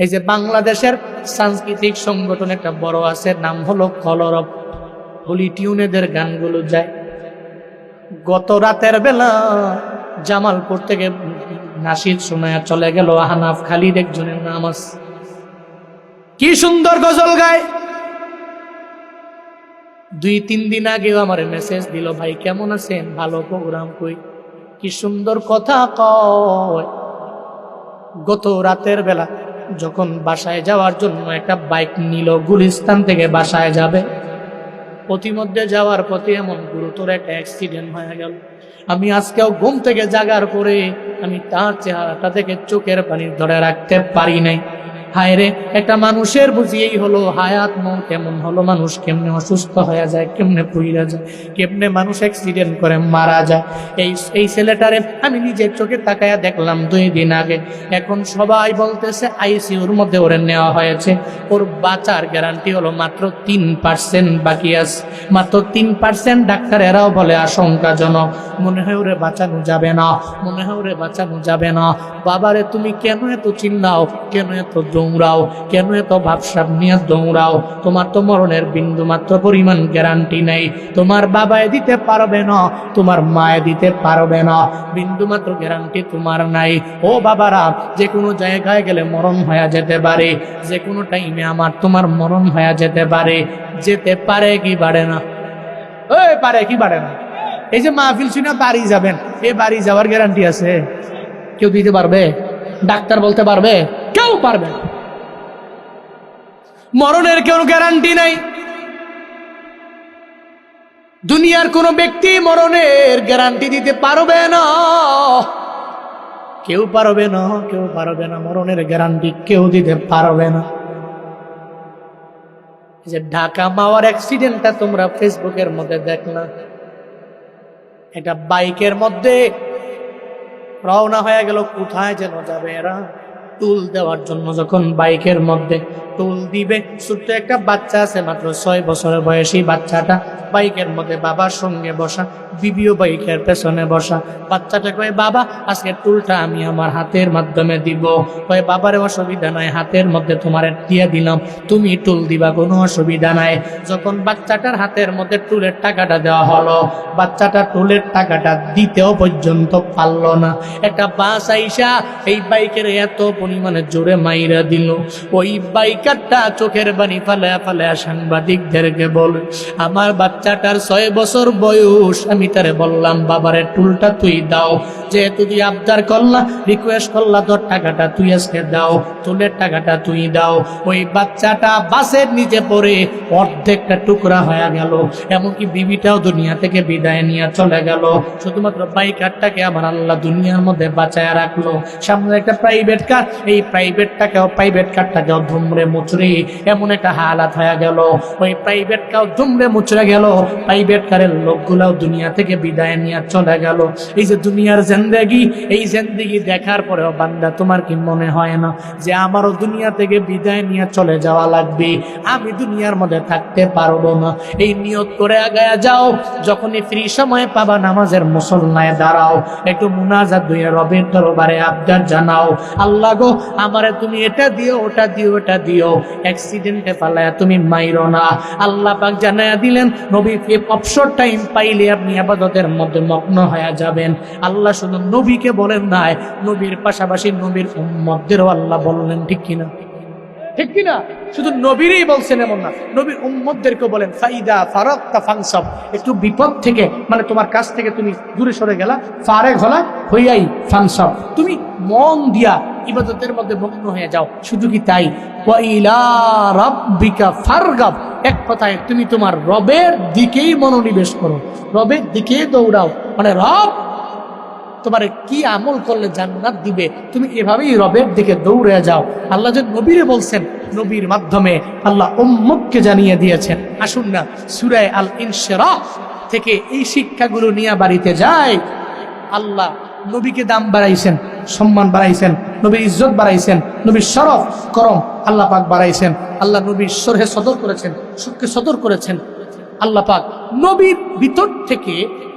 এই যে বাংলাদেশের সাংস্কৃতিক সংগঠন একটা বড় আছে, নাম হলো কলরব। হোলি টিউনেদের গানগুলো যায়। গত রাতের বেলা জামালপুর থেকে নাসির শোনায়া চলে গেল আহনাফ খালিদ একজনের নাম আছে। কি সুন্দর গজল গায়। দুই, তিন দিন আগেও আমার মেসেজ দিল, ভাই, কেমন আছেন? ভালো প্রোগ্রাম কই? কি সুন্দর কথা কয়। গত রাতের বেলা যখন বাসায় যাওয়ার জন্য একটা বাইক নিল, গুলিস্তান থেকে বাসায় যাবে। প্রতিমধ্যে যাওয়ার পথে এমন গুরুতর একটা অ্যাক্সিডেন্ট হয়ে গেল। আমি আজকেও ঘুম থেকে জাগার পরে আমি তার চেহারাটা থেকে চোখের পানি ধরে রাখতে পারি নাই। হায় রে একটা মানুষের বুঝিয়েই হলো হায়াত, মন কেমন হলো মানুষ, কেমনে অসুস্থ হয়ে যায়, কেমনে পুইরা যায়, কেমনে মানুষ অ্যাক্সিডেন্ট করে, মারা যায়। এই এই ছেলেটারে আমি নিজের চোখে তাকায়া দেখলাম দুই দিন আগে। এখন সবাই বলতেছে, আইসিউর মধ্যে ওরে নেওয়া হয়েছে। ওর বাঁচার গ্যারান্টি হলো মাত্র তিন পার্সেন্ট বাকি আছে। মাত্র তিন পার্সেন্ট ডাক্তার এরাও বলে আশঙ্কাজনক। মনে হয় ওরে বাঁচানো যাবে না, মনে হয় ওরে বাঁচানো যাবে না। বাবারে, তুমি কেন এত চিল্লাও, কেন এত দৌড়াও। কেন এত ভাবসাব নিয়ে দৌড়াও? তোমার তো মরণের বিন্দু মাত্র পরিমাণ গ্যারান্টি নেই। তোমার বাবায় দিতে পারবে না, তোমার মায়ে দিতে পারবে না। বিন্দু মাত্র গ্যারান্টি তোমার নাই। ও বাবারা যে কোনো জায়গায় গেলে মরণ হয়ে যেতে পারে। যে কোনো টাইমে আমার তোমার মরণ হয়ে যেতে পারে। যেতে পারে কি পারে না? ওই পারে কি পারে না? এই যে মাহফিল শুনে বাড়ি যাবেন, এই বাড়ি যাওয়ার গ্যারান্টি আছে। কেউ দিতে পারবে? ডাক্তার বলতে পারবে? কেউ পারবে না। মরণের কেউ গ্যারান্টি নাই। দুনিয়ার কোনো ব্যক্তি মরণের গ্যারান্টি দিতে পারবে না। কেউ পারবে না, কেউ পারবে না, মরণের গ্যারান্টি কেউ দিতে পারবে না। যে ঢাকা মাওয়ার অ্যাক্সিডেন্টটা তোমরা ফেসবুকের মধ্যে দেখলা। একটা বাইকের মধ্যে রওনা হয়ে গেল, কোথায় যেন যাবে এরা? টুল দেওয়ার জন্য যখন বাইকের মধ্যে টুল দিবে, ছোট্ট একটা বাচ্চা আছে, মাত্র ছয় বছরের বয়সী বাচ্চাটা, বাইকের মধ্যে বাবার সঙ্গে বসা, বিবিও বাইকের পেছনে বসা। বাচ্চাটা কয়ে, বাবা আজকে টুলটা আমি আমার হাতের মাধ্যমে দিব। কয়ে, বাবার, অসুবিধা নাই, হাতের মধ্যে তোমার দিয়ে দিলাম। তুমি টুল দিবা, কোনো অসুবিধা নাই। যখন বাচ্চাটার হাতের মধ্যে টুলের টাকাটা দেওয়া হলো, বাচ্চাটা টুলের টাকাটা দিতেও পর্যন্ত পারল না। একটা বাস আইসা, এই বাইকের এত পরিমাণে জোরে মাইরা দিল। ওই বাইকারটা চোখের বাণী ফালে ফালে সাংবাদিকদেরকে বল, আমার বাচ্চাটার ছয় বছর বয়স। আমি তারে বললাম, বাবারে, টুলটা তুই দাও। যেহেতু তুই আবদার করলা রিকোয়েস্ট করলা, তোর টাকাটা তুই আজকে দাও টুলের টাকাটা তুই দাও। ওই বাচ্চাটা বাসের নিচে পড়ে অর্ধেকটা টুকরা হয়ে গেল। এমনকি বিবিটাও দুনিয়া থেকে বিদায় নিয়ে চলে গেল। শুধুমাত্র বাইকারটাকে আমার আল্লাহ দুনিয়ার মধ্যে বাঁচায় রাখল। সামনে একটা প্রাইভেট কার এই প্রাইভেটটাকেও প্রাইভেট কারটাকেও ধুমরে মুচড়ে। এমন একটা হালাত হয়ে গেল। ওই প্রাইভেট কাও ধুমরে মুচড়ে গেল। প্রাইভেট কারের লোকগুলাও দুনিয়া থেকে বিদায় নিয়ে চলে গেল। এই যে দুনিয়ার জেন্দেগি, এই জেন্দেগি দেখার পরেও বান্দা, তোমার কি মনে হয় না যে আমারও দুনিয়া থেকে বিদায় নিয়ে চলে যাওয়া লাগবে? আমি দুনিয়ার মধ্যে থাকতে পারব না। এই নিয়ত করে আগায় যাও। যখনই ফ্রি সময় পাবা, নামাজের মুসলনায় দাঁড়াও। একটু মুনাজাত দুই রবের দরবারে আবদার জানাও। আল্লাহ গো আমারে তুমি এটা দিও, ওটা দিও, এটা দিও। অ্যাক্সিডেন্টে পালায়া তুমি মাইরো না। আল্লাহ পাক জানায়া দিলেন, নবী অবসর টাইম পাইলে আপনি আবাদতের মধ্যে মগ্ন হয়ে যাবেন। আল্লাহ শুধু নবীকে বলেন নাই, নবীর পাশাপাশি নবীর উম্মতদেরও আল্লাহ বললেন, ঠিক কিনা? ঠিক কিনা? শুধু নবীরই বলছেন এমন না, নবীর উম্মতদেরকে বলেন, ফাইদা ফারক তা ফাংসব একটু বিপদ থেকে মানে তোমার কাছ থেকে তুমি দূরে সরে গেলা, ফারেক হলা, হইয়াই ফাংসব তুমি মন দিয়া ইবাদতের মধ্যে মগ্ন হয়ে যাও, শুধু কি তাই? ফারগাব। এক কথায়, তুমি তোমার রবের দিকেই মনোনিবেশ করো, রবের দিকে দৌড়াও। মানে রব তোমার কি আমল করলে জান্নাত দিবে? তুমি এভাবেই রবের দিকে দৌড়ে যাও। আল্লাহ যে নবীরে বলছেন, নবীর মাধ্যমে আল্লাহ উম্মুককে জানিয়ে দিয়েছেন, আসুন না সুরায় আল ইনশেরা থেকে এই শিক্ষাগুলো নিয়ে বাড়িতে যায় আল্লাহ নবীকে দাম বাড়াইছেন, সম্মান বাড়াইছেন, নবীর ইজ্জত বাড়াইছেন, নবীর শরফ, করম আল্লাহ পাক বাড়াইছেন। আল্লাহ নবীর সরহে সদর করেছেন, সুখকে সদর করেছেন। আল্লাহ পাক নবীর ভিতর থেকে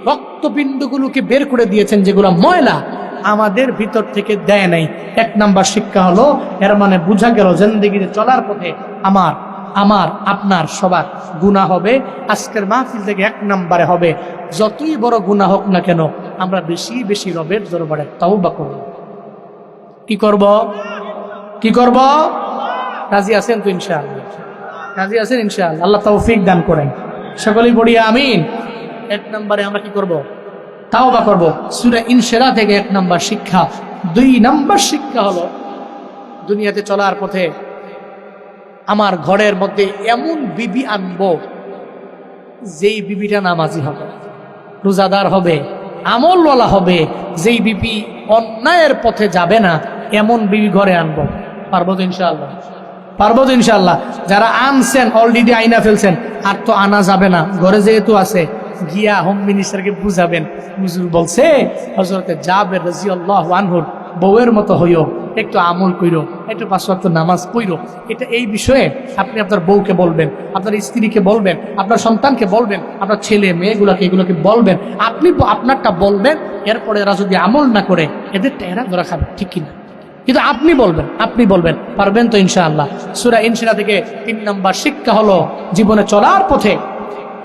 রক্তপিণ্ডগুলোকে বের করে দিয়েছেন যেগুলো ময়লা। আমাদের ভিতর থেকে দেয় নাই। এক নাম্বার শিক্ষা হলো, এর মানে বোঝা গেল জিন্দগিতে চলার পথে আমার আমার, আপনার সবার গুণা হবে। আজকের মাহফিল থেকে এক নাম্বারে হবে। যতই বড় গুণা হোক না কেন, আমরা বেশি বেশি রবের দরবারে তাও বা করব। কি করব? কি করব? রাজি আছেন তো ইনশাআল্লাহ? রাজি আছেন ইনশাআল্লাহ? আল্লাহ তৌফিক দান করেন। সকলেই বড়িয়া আমিন। এক নম্বরে আমরা কি করব? তাও বা করব। সুরা ইনসেরা থেকে এক নম্বর শিক্ষা। দুই নম্বর শিক্ষা হলো, দুনিয়াতে চলার পথে আমার ঘরের মধ্যে এমন বিবি আনব, যেই বিবিটা নামাজি হবে, রোজাদার হবে, আমলওয়ালা হবে, যেই বিবি অন্যায়ের পথে যাবে না, এমন বিবি ঘরে আনব। পারব তো ইনশাআল্লাহ? পারব তো ইনশাআল্লাহ? যারা আনছেন অলরেডি আইনা ফেলছেন, আর তো আনা যাবে না। ঘরে যেহেতু আছে গিয়া হোম মিনিস্টারকে বুঝাবেন। হুজুর বলছে হজরতে যাবে রাজি আল্লাহ আনহুর বউয়ের মতো হইও, একটু আমল কইরো, একটু পাঁচ ওয়াক্ত নামাজ পইরো এটা এই বিষয়ে আপনি আপনার বউকে বলবেন, আপনার স্ত্রীকে বলবেন, আপনার সন্তানকে বলবেন, আপনার ছেলে মেয়েগুলোকে, এগুলোকে বলবেন। আপনি আপনারটা বলবেন, এরপরে এরা যদি আমল না করে, এদের এরা ধরা খাবে, ঠিক কিনা? কিন্তু আপনি বলবেন আপনি বলবেন, পারবেন তো ইনশাআল্লাহ। সুরা ইনশিরা থেকে তিন নম্বর শিক্ষা হলো, জীবনে চলার পথে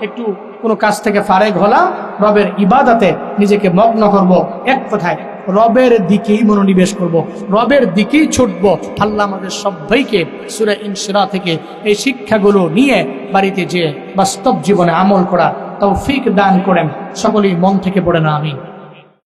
একটু কোনো কাজ থেকে ফারেক হলাম, রবের ইবাদাতে নিজেকে মগ্ন করব। এক কথায়, রবের দিকেই মনোনিবেশ করব। রবের দিকেই ছুটব। আল্লাহ আমাদের সবাইকে সুরে ইনসিরা থেকে এই শিক্ষাগুলো নিয়ে বাড়িতে যেয়ে বাস্তব জীবনে আমল করা তৌফিক দান করেন। সকলেই মন থেকে পড়ে না আমি